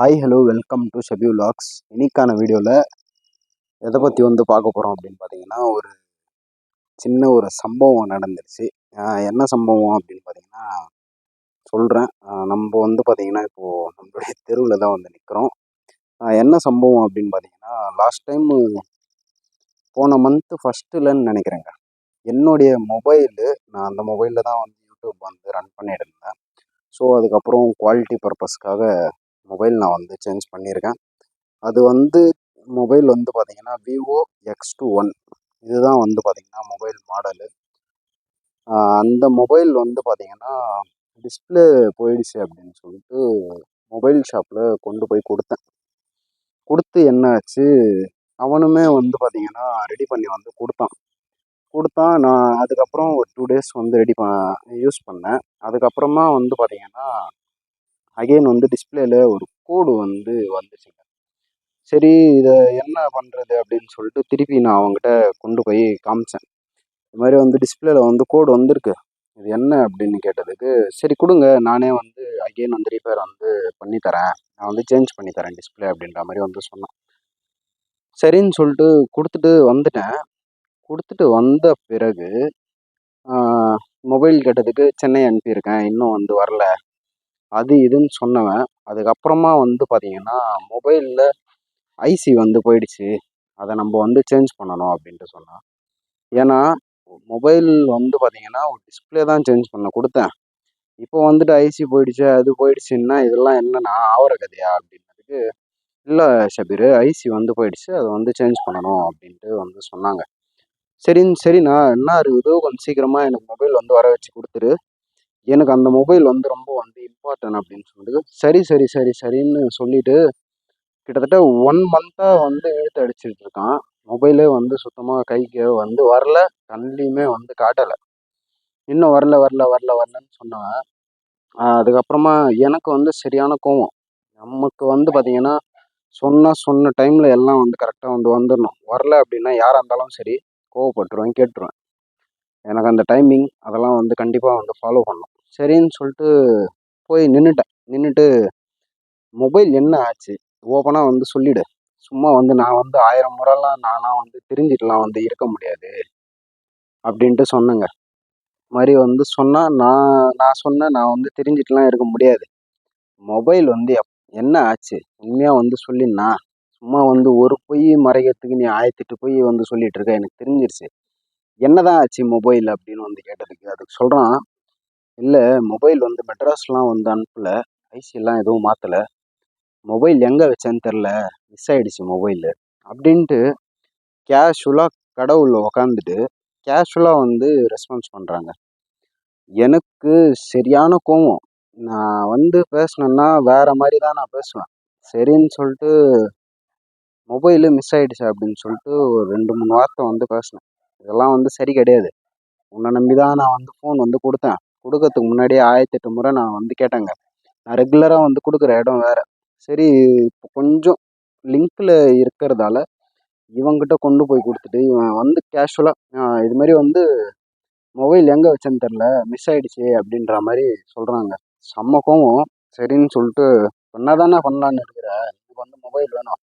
Hi hello welcome to ஷெபியூ லாக்ஸ் இன்னைக்கான வீடியோவில் எதை பற்றி வந்து பார்க்க போகிறோம் அப்படின்னு பார்த்தீங்கன்னா ஒரு சின்ன ஒரு சம்பவம் நடந்துருச்சு. என்ன சம்பவம் அப்படின்னு பார்த்தீங்கன்னா சொல்கிறேன் நம்ம வந்து பார்த்திங்கன்னா இப்போது நம்மளுடைய தெருவில் தான் வந்து நிற்கிறோம் என்ன சம்பவம் அப்படின்னு பார்த்தீங்கன்னா லாஸ்ட் டைம் போன மந்த்து ஃபஸ்ட்டுலன்னு நினைக்கிறேங்க. என்னுடைய மொபைலு நான் அந்த மொபைலில் தான் வந்து யூடியூப் வந்து ரன் பண்ணிட்டு இருந்தேன். ஸோ அதுக்கப்புறம் குவாலிட்டி பர்பஸ்க்காக மொபைல் நான் வந்து சேஞ்ச் பண்ணியிருக்கேன். அது வந்து மொபைல் வந்து பார்த்தீங்கன்னா விவோ எக்ஸ் டூ ஒன் இதுதான் வந்து பார்த்திங்கன்னா மொபைல் மாடலு. அந்த மொபைல் வந்து பார்த்திங்கன்னா டிஸ்பிளே போயிடுச்சு அப்படின்னு சொல்லிட்டு மொபைல் ஷாப்பில் கொண்டு போய் கொடுத்தேன். கொடுத்து என்ன ஆச்சு? அவனுமே வந்து பார்த்திங்கன்னா ரெடி பண்ணி வந்து கொடுத்தான். கொடுத்தான். நான் அதுக்கப்புறம் ஒரு டூ டேஸ் வந்து ரெடி ப யூஸ் பண்ணேன். அதுக்கப்புறமா வந்து பார்த்திங்கன்னா அகெயின் வந்து டிஸ்பிளேல ஒரு கோடு வந்து வந்துச்சுங்க. சரி இதை என்ன பண்ணுறது அப்படின்னு சொல்லிட்டு திருப்பி நான் அவங்ககிட்ட கொண்டு போய் காமிச்சேன். இது மாதிரி வந்து டிஸ்பிளேல வந்து கோடு வந்திருக்கு. இது என்ன அப்படின்னு கேட்டதுக்கு சரி கொடுங்க. நானே வந்து அகெயின் வந்து ரிப்பேர் வந்து பண்ணி தரேன். நான் வந்து சேஞ்ச் பண்ணி தரேன் டிஸ்பிளே அப்படின்ற மாதிரி வந்து சொன்னேன். சரின்னு சொல்லிட்டு கொடுத்துட்டு வந்துட்டேன். கொடுத்துட்டு வந்த பிறகு மொபைல் கேட்டதுக்கு சென்னை அனுப்பியிருக்கேன். இன்னும் வந்து வரல. அது இதுன்னு சொன்னவன். அதுக்கப்புறமா வந்து பார்த்தீங்கன்னா மொபைலில் ஐசி வந்து போயிடுச்சு. அதை நம்ம வந்து சேஞ்ச் பண்ணணும் அப்படின்ட்டு சொன்னான். ஏன்னா மொபைல் வந்து பார்த்தீங்கன்னா ஒரு டிஸ்பிளே தான் சேஞ்ச் பண்ண கொடுத்தேன். இப்போ வந்துட்டு ஐசி போயிடுச்சு அது போயிடுச்சுன்னா இதெல்லாம் என்னன்னா ஆவர கதையா அப்படின்னதுக்கு இல்லை ஷபீர் ஐசி வந்து போயிடுச்சு அதை வந்து சேஞ்ச் பண்ணணும் அப்படின்ட்டு வந்து சொன்னாங்க. சரின்னு சரிண்ணா என்ன இருக்குதோ கொஞ்சம் சீக்கிரமாக எனக்கு மொபைல் வந்து வர வச்சு கொடுத்துரு. எனக்கு அந்த மொபைல் வந்து ரொம்ப வந்து இம்பார்ட்டன்ட் அப்படின்னு சொல்லிட்டு சரி சரி சரி சரின்னு சொல்லிட்டு கிட்டத்தட்ட ஒன் மந்த்தாக வந்து இழுத்து அடிச்சுட்டு இருக்கான். மொபைலே வந்து சுத்தமாக கைக்கு வந்து வரல கண்லேயுமே வந்து காட்டலை. இன்னும் வரல வரல வரல வரலன்னு சொன்னவன் அதுக்கப்புறமா எனக்கு வந்து சரியான கோவம். நமக்கு வந்து பார்த்தீங்கன்னா சொன்ன சொன்ன டைமில் எல்லாம் வந்து கரெக்டாக வந்து வந்துடணும் வரல அப்படின்னா யாராக இருந்தாலும் சரி கோவப்பட்டுருவேன் கேட்டுருவேன். எனக்கு அந்த டைமிங் அதெல்லாம் வந்து கண்டிப்பாக வந்து ஃபாலோ பண்ணணும். சரின்னு சொல்லிட்டு போய் நின்றுட்டேன் நின்றுட்டு மொபைல் என்ன ஆச்சு? ஓப்பனாக வந்து சொல்லிவிடு சும்மா வந்து நான் வந்து ஆயிரம் முறைலாம் நானாக வந்து தெரிஞ்சிட்டுலாம் வந்து இருக்க முடியாது அப்படின்ட்டு சொன்னேங்க. மாதிரி வந்து சொன்னால் நான் நான் சொன்னேன் நான் வந்து தெரிஞ்சிட்டுலாம் இருக்க முடியாது. மொபைல் வந்து எப் என்ன ஆச்சு? உண்மையாக வந்து சொல்லினா சும்மா வந்து ஒரு பொய் மறைக்கிறதுக்கு நீ ஆயிரத்தெட்டு பொய் வந்து சொல்லிகிட்டு இருக்க எனக்கு தெரிஞ்சிருச்சு. என்னதான் ஆச்சு மொபைல் அப்படின்னு வந்து கேட்டதுக்கு அதுக்கு சொல்கிறான் இல்லை மொபைல் வந்து மெட்ராஸ்லாம் வந்து அனுப்பலை ஐசிலாம் எதுவும் மாற்றலை மொபைல் எங்கே வச்சேன்னு தெரில மிஸ் ஆகிடுச்சு மொபைலு அப்படின்ட்டு கேஷுவலாக கடவுள் உக்காந்துட்டு கேஷுவலாக வந்து ரெஸ்பான்ஸ் பண்ணுறாங்க எனக்கு சரியான கோவம் நான் வந்து பேசினேன்னா வேறு மாதிரி தான் நான் பேசுவேன் சரின்னு சொல்லிட்டு மொபைலு மிஸ் ஆகிடுச்சு அப்படின்னு சொல்லிட்டு ஒரு ரெண்டு மூணு வார்த்தை வந்து பேசினேன். இதெல்லாம் வந்து சரி கிடையாது. உன்னை நம்பி தான் நான் வந்து ஃபோன் வந்து கொடுத்தேன். கொடுக்கறதுக்கு முன்னாடியே ஆயிரத்தெட்டு முறை நான் வந்து கேட்டேங்க. நான் ரெகுலராக வந்து கொடுக்குற இடம் வேறு. சரி இப்போ கொஞ்சம் லிங்க்கில் இருக்கிறதால இவங்கிட்ட கொண்டு போய் கொடுத்துட்டு இவன் வந்து கேஷுவலாக இது மாதிரி வந்து மொபைல் எங்கே வச்சேன்னு தெரில மிஸ் ஆகிடுச்சி அப்படின்ற மாதிரி சொல்கிறாங்க செம்ம கோவம். சரின்னு சொல்லிட்டு என்ன தானே பண்ணலான்னு இருக்கிற? எனக்கு வந்து மொபைல் வேணும்.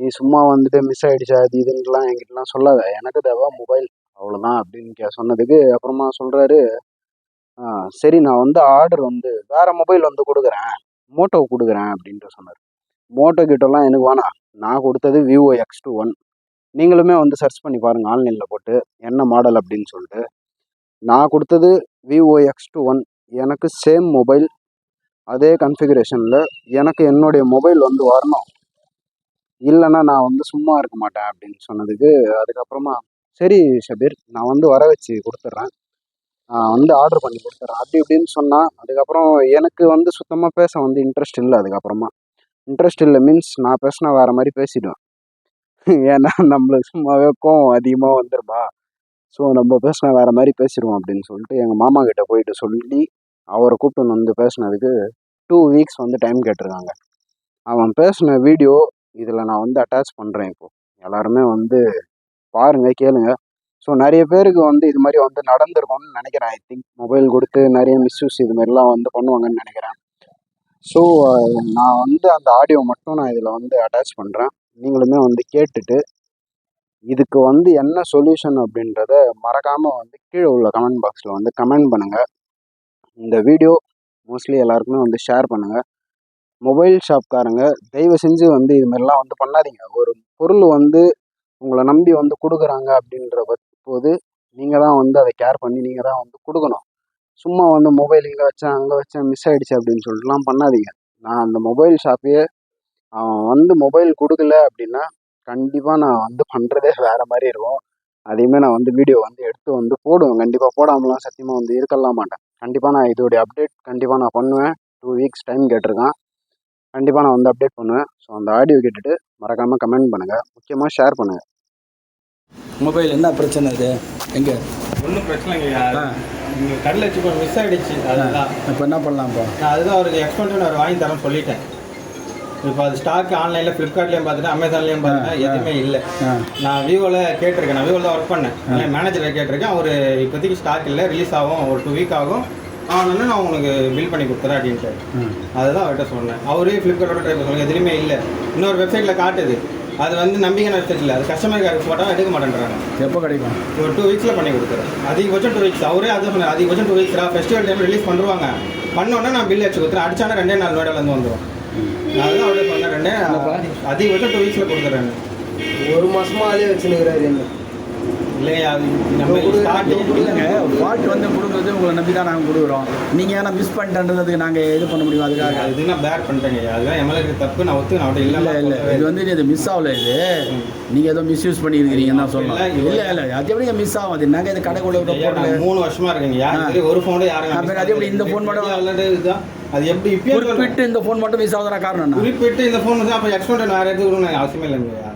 நீ சும்மா வந்துட்டு மிஸ் ஆகிடுச்சா அது இதுன்ட்டுலாம் என்கிட்டலாம் சொல்லாத. எனக்கு தேவை மொபைல் அவ்வளோதான் அப்படின்னு கே சொன்னதுக்கு அப்புறமா சொல்கிறாரு சரி நான் வந்து ஆர்டர் வந்து வேறு மொபைல் வந்து கொடுக்குறேன். மோட்டோ கொடுக்குறேன் அப்படின்ட்டு சொன்னார். மோட்டோ கிட்டலாம் எனக்கு வேணாம் நான் கொடுத்தது விவோ எக்ஸ் டூ ஒன் நீங்களுமே வந்து சர்ச் பண்ணி பாருங்கள் ஆன்லைனில் போட்டு என்ன மாடல் அப்படின்னு சொல்லிட்டு. நான் கொடுத்தது விவோ எக்ஸ் டூ ஒன் எனக்கு சேம் மொபைல் அதே கன்ஃபிகரேஷனில் எனக்கு என்னுடைய மொபைல் வந்து வரணும். இல்லைன்னா நான் வந்து சும்மா இருக்க மாட்டேன் அப்படின்னு சொன்னதுக்கு அதுக்கப்புறமா சரி ஷபீர் நான் வந்து வர வச்சு கொடுத்துட்றேன். வந்து ஆர்டர் பண்ணி கொடுத்துட்றேன். அப்படி இப்படின்னு சொன்னால் அதுக்கப்புறம் எனக்கு வந்து சுத்தமாக பேச வந்து இன்ட்ரெஸ்ட் இல்லை அதுக்கப்புறமா. இன்ட்ரெஸ்ட் இல்லை மீன்ஸ் நான் பேசினா வேறு மாதிரி பேசிடுவேன். ஏன்னா நம்மளுக்கு சும்மாவே கோவம் அதிகமாக வந்துருமா ஸோ நம்ம பேசினா வேறு மாதிரி பேசிடுவோம் அப்படின்னு சொல்லிட்டு எங்கள் மாமா கிட்டே போயிட்டு சொல்லி அவரை கூப்பிட்டு வந்து பேசினதுக்கு டூ வீக்ஸ் வந்து டைம் கேட்டிருக்காங்க. அவன் பேசின வீடியோ இதில் நான் வந்து அட்டாச் பண்ணுறேன் இப்போது எல்லாருமே வந்து பாருங்கள் கேளுங்க. ஸோ நிறைய பேருக்கு வந்து இது மாதிரி வந்து நடந்திருக்கும்னு நினைக்கிறேன். ஐ திங்க் மொபைல் கொடுத்து நிறைய மிஸ்யூஸ் இது மாதிரிலாம் வந்து பண்ணுவாங்கன்னு நினைக்கிறேன். ஸோ நான் வந்து அந்த ஆடியோ மட்டும் நான் இதில் வந்து அட்டாச் பண்ணுறேன் நீங்களுமே வந்து கேட்டுட்டு இதுக்கு வந்து என்ன சொல்யூஷன் அப்படின்றத மறக்காமல் வந்து கீழே உள்ள கமெண்ட் பாக்ஸில் வந்து கமெண்ட் பண்ணுங்கள் இந்த வீடியோ மோஸ்ட்லி எல்லாருக்குமே வந்து ஷேர் பண்ணுங்கள் மொபைல் ஷாப்காரங்க தயவு செஞ்சு வந்து இது மாதிரிலாம் வந்து பண்ணாதீங்க. ஒரு பொருள் வந்து உங்களை நம்பி வந்து கொடுக்குறாங்க அப்படின்ற போது நீங்கள் தான் வந்து அதை கேர் பண்ணி நீங்கள் தான் வந்து கொடுக்கணும். சும்மா வந்து மொபைல் இங்கே வச்சேன் அங்கே வச்சேன் மிஸ் ஆகிடுச்சு அப்படின்னு சொல்லிட்டுலாம் பண்ணாதீங்க. நான் அந்த மொபைல் ஷாப்பையே அவன் வந்து மொபைல் கொடுக்கல அப்படின்னா கண்டிப்பாக நான் வந்து பண்ணுறதே வேறு மாதிரி இருக்கும். அதையுமே நான் வந்து வீடியோ வந்து எடுத்து வந்து போடுவேன். கண்டிப்பாக போடாமலாம் சத்தியமாக வந்து இருக்கலாம் மாட்டேன். கண்டிப்பாக நான் இதோடைய அப்டேட் கண்டிப்பாக நான் பண்ணுவேன். டூ வீக்ஸ் டைம் கேட்டிருக்கேன். கண்டிப்பாக நான் வந்து அப்டேட் பண்ணுவேன். ஸோ அந்த ஆடியோ கேட்டுட்டு மறக்காமல் கமெண்ட் பண்ணுங்கள் முக்கியமாக ஷேர் பண்ணுங்கள் மொபைல் என்ன பிரச்சனை இது எங்கே? ஒன்றும் பிரச்சனை இல்லைங்க. ஆ. இங்கே கடையில் வச்சு இப்போ மிஸ் ஆகிடுச்சு அதுதான் இப்போ என்ன பண்ணலாம் இப்போ? நான் அதுதான் அவருக்கு எக்ஸ்பென்ட் அவர் வாங்கி தரேன் சொல்லிட்டேன். இப்போ அது ஸ்டாக் ஆன்லைனில் ஃப்ளிப்கார்ட்லேயும் பார்த்துட்டு அமேசான்லேயும் பார்த்தேன் எதுவுமே இல்லை. நான் விவோவில் கேட்டிருக்கேன். நான் விவோவில் தான் ஒர்க் பண்ணேன். மேனேஜரை கேட்டிருக்கேன். அவர் இப்போதைக்கு ஸ்டாக் இல்லை. ரிலீஸ் ஆகும். ஒரு டூ வீக் ஆகும். ஆனோடனே நான் உங்களுக்கு பில் பண்ணி கொடுத்துறேன் அப்படின்ட்டு. ம். அதுதான் அவர்கிட்ட சொன்னேன். அவரே ஃப்ளிப்கார்ட்டோட ட்ரை பண்ணுங்க எதுலையுமே இல்லை. இன்னொரு வெப்சைட்டில் காட்டுது. அது வந்து நம்பிக்கையான வெப்சைட் இல்லை. அது கஸ்டமர் கேருக்கு போட்டால் எடுக்க மாட்டேன்றாங்க. எப்போ கிடைக்கும்? ஒரு டூ வீக்ஸில் பண்ணி கொடுத்துறேன். அதிகபட்சம் டூ வீக்ஸ் அவரே அதான் சொன்னார் அதிகபட்சம் two weeks festival time release பண்ணுவாங்க. பண்ணோடனே நான் பில் அடிச்சு கொடுத்துறேன். அடிச்சானா ரெண்டே நாள் நோயிலேருந்து வந்துடும் நான் அதுதான் அவரே சொன்னேன் ரெண்டே அதிகபட்சம் டூ வீக்ஸில் கொடுத்துறேன். ஒரு மாசமா அதே வச்சுருக்கிறாரு என்ன? இல்லையா? அது நம்ம இல்லைங்க. ஃபால்ட் வந்து கொடுக்குறது உங்களை நம்பி தான் நாங்கள் கொடுக்குறோம். நீங்கள் ஏன்னா மிஸ் பண்ணிட்டன்றதுக்கு நாங்கள் இது பண்ண முடியும் அதுக்காக? அது நான் பேர் பண்ணிட்டேங்க? அதுதான் எம்எல்ஏ தப்பு நான் ஒத்து நான் அவட்ட இல்லை. இல்லை இது வந்து இது மிஸ் ஆகல இது. நீங்கள் ஏதோ மிஸ்யூஸ் பண்ணியிருக்கிறீங்கன்னு தான் சொல்லலாம் இல்லை, இல்லை இல்லை. அது எப்படிங்க மிஸ் ஆகாது? நாங்கள் இது கடைக்குள்ள நான் போட்டு மூணு வருஷமா இருக்கேங்க. யார் இது ஒரு ஃபோனு யாரும் அப்புறம் அது எப்படி இந்த phone மட்டும் இதுதான் அது எப்படி. குறிப்பிட்டு இந்த ஃபோன் மட்டும் மிஸ் ஆகுதுனா காரணம் குறிப்பிட்டு இந்த ஃபோன் அப்போ எக்ஸ்பென்ட் வேறு எடுத்துக்கணும்னு அவசியமே இல்லைங்க.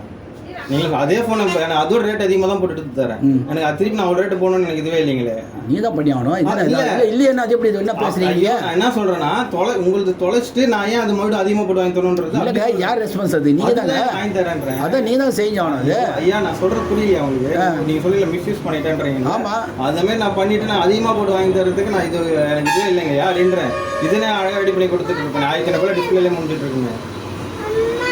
நீங்கள் அதே ஃபோன் எனக்கு அதோட ரேட் அதிகமாக தான் போட்டுட்டு தரேன். எனக்கு அது திருப்பி நான் ஒரு ரேட்டு போகணும்னு எனக்கு இதுவே இல்லைங்களே. நீ தான் பண்ணி ஆகணும். இது இல்ல. இல்லை இல்லையா அது எப்படி இது என்ன பேசுறீங்க? என்ன சொல்றேன்னா தொலை உங்களுக்கு தொலைச்சிட்டு நான் ஏன் அது மறுபடியும் அதிகமாக போட்டு வாங்கி தரணுன்றது இல்லைங்க யார் ரெஸ்பான்ஸ் அது? நீங்கள் தாங்க அதுதான் வாங்கி தரேன்றேன். அதான் நீ தான் செஞ்சாகணும் அது. ஐயா நான் சொல்றது புரியலையா ஆ. உங்களுக்கு நீங்க சொல்லல மிஸ்யூஸ் பண்ணிட்டேன்றீங்க. ஆமா. அந்த மாதிரி நான் பண்ணிட்டு நான் அதிகமா போட்டு வாங்கி தரதுக்கு நான் இது எனக்கு இதே இல்லைங்கய்யா அப்படின்றேன். இதுனே அழகா ரெடி பண்ணி கொடுத்துட்டு இருப்பேன். ஆயிரத்தி ஐநூறு டிஸ்பிளேல முடிஞ்சிட்டு இருக்குங்க.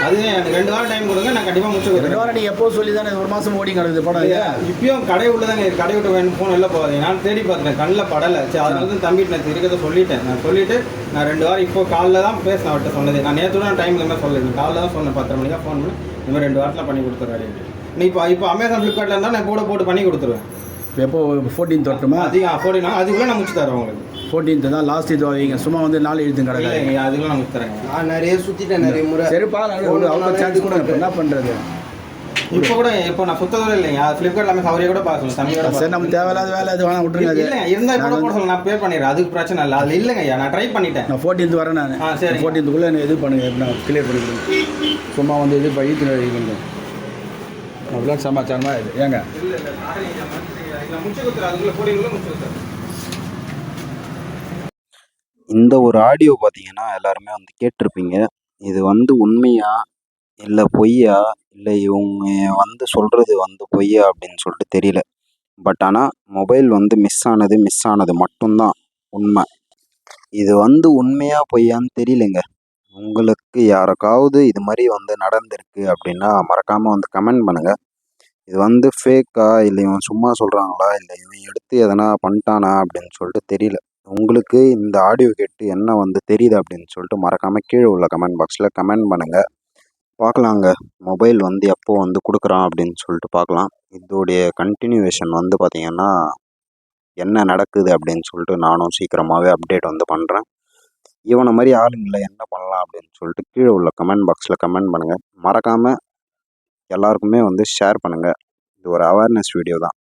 அதுவே எனக்கு ரெண்டு வாரம் டைம் கொடுங்க நான் கண்டிப்பா முடிச்சு ரெண்டு வாரம் நீ எப்போ சொல்லி தானே ஒரு மாதம் ஓடி கிடக்குது படம் இப்பயும் கடை உள்ளதாங்க இருக்கு. கடை விட்டு வேணும் ஃபோன் எல்லாம் போகாது நான் தேடி பார்த்துட்டேன் கண்ணில் படலை. சரி அதனால தான் தம்பிட்டு நான் இருக்கிறத சொல்லிட்டேன். நான் சொல்லிட்டு நான் ரெண்டு வாரம் இப்போ காலைல தான் பேசினேன் அவர்கிட்ட சொன்னது. நான் நேற்று நான் டைம் இல்லாமல் சொல்லல. காலைல தான் சொன்னேன் பத்தரை மணிக்கா ஃபோன் பண்ணி இந்த மாதிரி ரெண்டு வாரத்தில் பண்ணி கொடுத்துருவாரு நீ இப்போ இப்போ அமேசான் ஃப்ளிப்கார்ட்டில் இருந்தால் நான் கூட போட்டு பண்ணி கொடுத்துருவேன். எப்போ ஃபோர்டீன்த் வரட்டுமா? அதிகம் அஃபோர்டினா அதுக்குள்ளே நான் முடிச்சு தரேன் உங்களுக்கு. ஃபோர்டீன்த் தான் லாஸ்ட் இது வைங்க சும்மா வந்து நாலு எழுத்து கிடக்காது இல்லைங்க அதுக்குள்ளே நான் தரேங்க. நான் நிறைய சுத்திட்டேன் நிறைய முறை. சரிப்பா அவ்வளோ சான்ஸ் கூட இப்போ என்ன பண்ணுறது இப்போ கூட இப்போ நான் சுத்ததோட இல்லைங்க. ஃப்ளிப்கார்ட் அமேசான் அவரே கூட பார்க்கலாம் கூட சரி நம்ம தேவையில்லாத வேலை அது வேணாம் விட்டுருங்க இல்லைங்க இருந்தால் இப்போ கூட சொல்ல நான் பே பண்ணிடுறேன். அதுக்கு பிரச்சனை இல்லை. அது இல்லைங்க ஐயா நான் ட்ரை பண்ணிட்டேன். நான் ஃபோர்டீன்த் வரேன் நான். ஆ, சரிங்க. ஃபோர்டீன்த்துக்குள்ளே என்ன இது பண்ணுங்க எப்படி நான் கிளியர் பண்ணிக்கிறேன். சும்மா வந்து இது பைத்து வைக்கணும் அவ்வளோ சமாச்சாரமாக இது. ஏங்க? இந்த ஒரு ஆடியோ பார்த்தீங்கன்னா எல்லாருமே வந்து கேட்டிருப்பீங்க. இது வந்து உண்மையா இல்லை பொய்யா இல்லை இவங்க வந்து சொல்கிறது வந்து பொய்யா அப்படின்னு சொல்லிட்டு தெரியல. பட் ஆனால் மொபைல் வந்து மிஸ் ஆனது மிஸ் ஆனது மட்டும்தான் உண்மை. இது வந்து உண்மையா பொய்யான்னு தெரியலங்க. உங்களுக்கு யாருக்காவது இது மாதிரி வந்து நடந்திருக்கு அப்படின்னா மறக்காமல் வந்து கமெண்ட் பண்ணுங்கள் இது வந்து ஃபேக்கா இல்லை இவன் சும்மா சொல்கிறாங்களா இல்லை இவன் எடுத்து எதனா பண்ணிட்டானா அப்படின்னு சொல்லிட்டு தெரியல. உங்களுக்கு இந்த ஆடியோ கேட்டு என்ன வந்து தெரியுது அப்படின்னு சொல்லிட்டு மறக்காமல் கீழே உள்ள கமெண்ட் பாக்ஸில் கமெண்ட் பண்ணுங்கள் பார்க்கலாங்க. மொபைல் வந்து எப்போ வந்து கொடுக்குறான் அப்படின்னு சொல்லிட்டு பார்க்கலாம். இதோடைய கண்டினியூவேஷன் வந்து பார்த்திங்கன்னா என்ன நடக்குது அப்படின்னு சொல்லிட்டு நானும் சீக்கிரமாகவே அப்டேட் வந்து பண்ணுறேன் இவனை மாதிரி ஆளுங்களை என்ன பண்ணலாம் அப்படின்னு சொல்லிட்டு கீழே உள்ள கமெண்ட் பாக்ஸில் கமெண்ட் பண்ணுங்கள் மறக்காமல் எல்லாருக்குமே வந்து ஷேர் பண்ணுங்கள் இது ஒரு அவேர்னஸ் வீடியோ தான்.